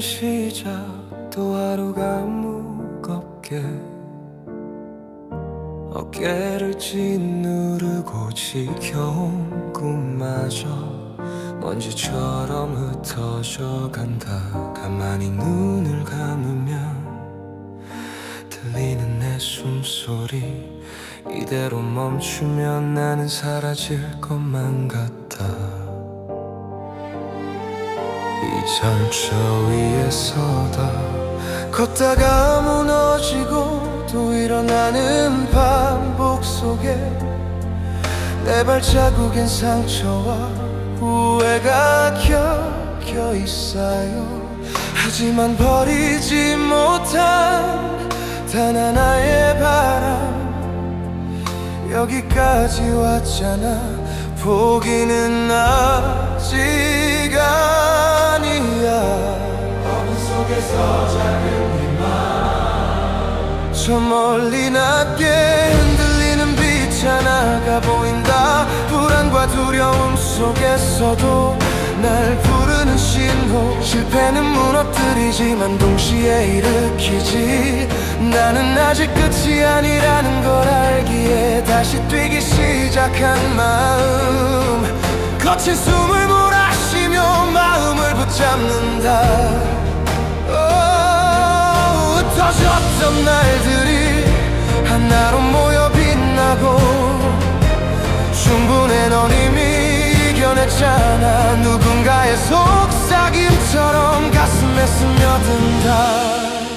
시작 또 하루가 무겁게 어깨를 짓누르고 지겨운 꿈마저 먼지처럼 흩어져 간다. 가만히 눈을 감으면 들리는 내 숨소리 이대로 멈추면 나는 사라질 것만 같아 이 절차 위에 서다. 걷다가 무너지고 또 일어나는 반복 속에 내 발자국엔 상처와 후회가 껴겨 있어요. 하지만 버리지 못한 단 하나의 바람. 여기까지 왔잖아. 포기는 아직 아 희망 저 멀리 낮게 흔들리는 빛 하나가 보인다. 불안과 두려움 속에서도 날 부르는 신호. 실패는 무너뜨리지만 동시에 일으키지. 나는 아직 끝이 아니라는 걸 알기에 다시 뛰기 시작한 마음. 거친 숨을 몰아 쉬며 마음을 붙잡는다. 오, 흩어졌던 날들이 하나로 모여 빛나고 충분해 넌 이미 이겨냈잖아. 누군가의 속삭임처럼 가슴에 스며든다.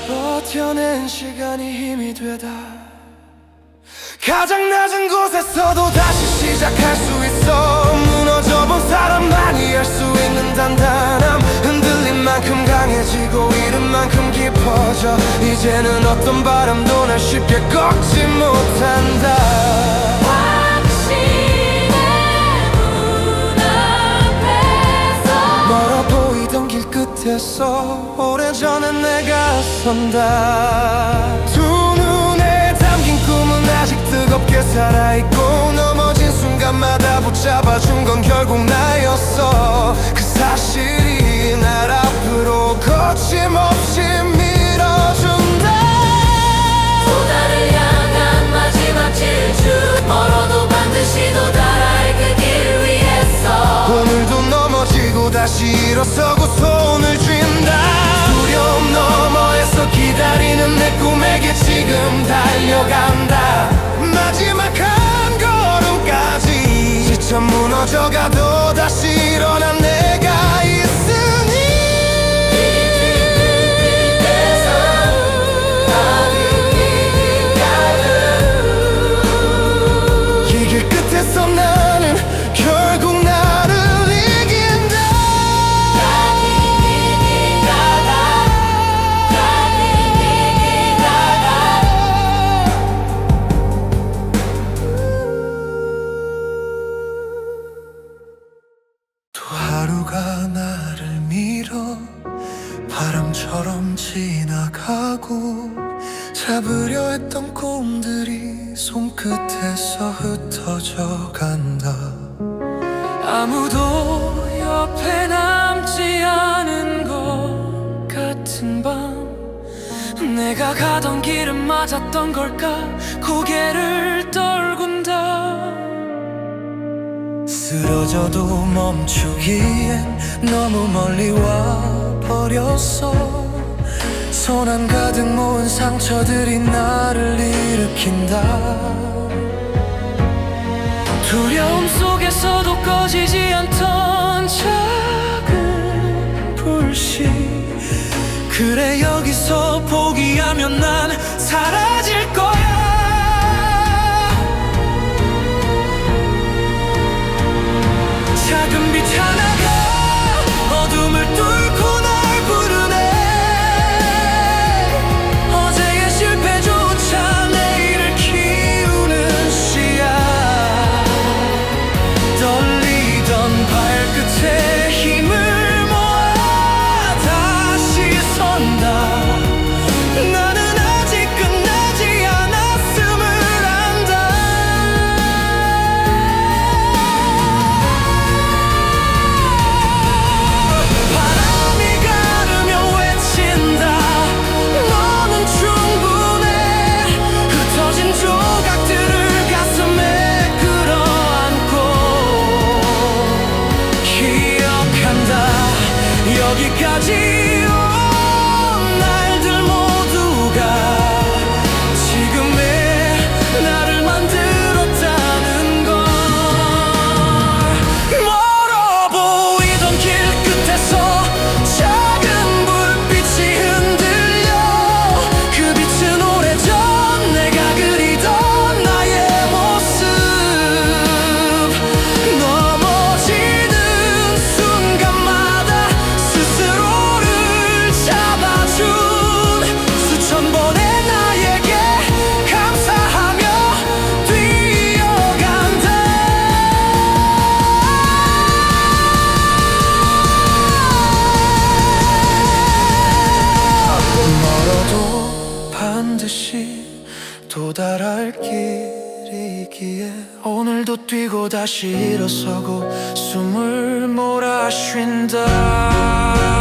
버텨낸 시간이 힘이 되다. 가장 낮은 곳에서도 다시 시작할 수 있어 사람만이 알 수 있는 단단함. 흔들린 만큼 강해지고 잃은 만큼 깊어져. 이제는 어떤 바람도 날 쉽게 꺾지 못한다. 당신의 문 앞에서 멀어 보이던 길 끝에서 오래전에 내가 선다. 두 눈에 담긴 꿈은 아직 뜨겁게 살아있고 순간마다 붙잡아준 건 결국 나였어. 그 사실이 날 앞으로 거침없이 밀어준다 보다를 향한 마지막 질주. 멀어도 반드시 도달할 그 길 위에서. 오늘도 넘어지고 다시 일어서고 손을 쥔다. 두려움 너머에서 기다리는 내 꿈에게 지금 달려간다. 마지막 한 걸음까지 지쳐 무너져가도 다시 일어난 내가 있으니. 이 길 끝에서 나는 결국 잡으려 했던 꿈들이 손끝에서 흩어져 간다. 아무도 옆에 남지 않은 것 같은 밤. 내가 가던 길은 맞았던 걸까? 고개를 떨군다. 쓰러져도 멈추기엔 너무 멀리 와 버렸어 손안 가득 모은 상처들이 나를 일으킨다. 두려움 속에서도 꺼지지 않던 작은 불씨. 그래 여기서 여기까지. 길이기에 오늘도 뛰고 다시 일어서고 숨을 몰아 쉰다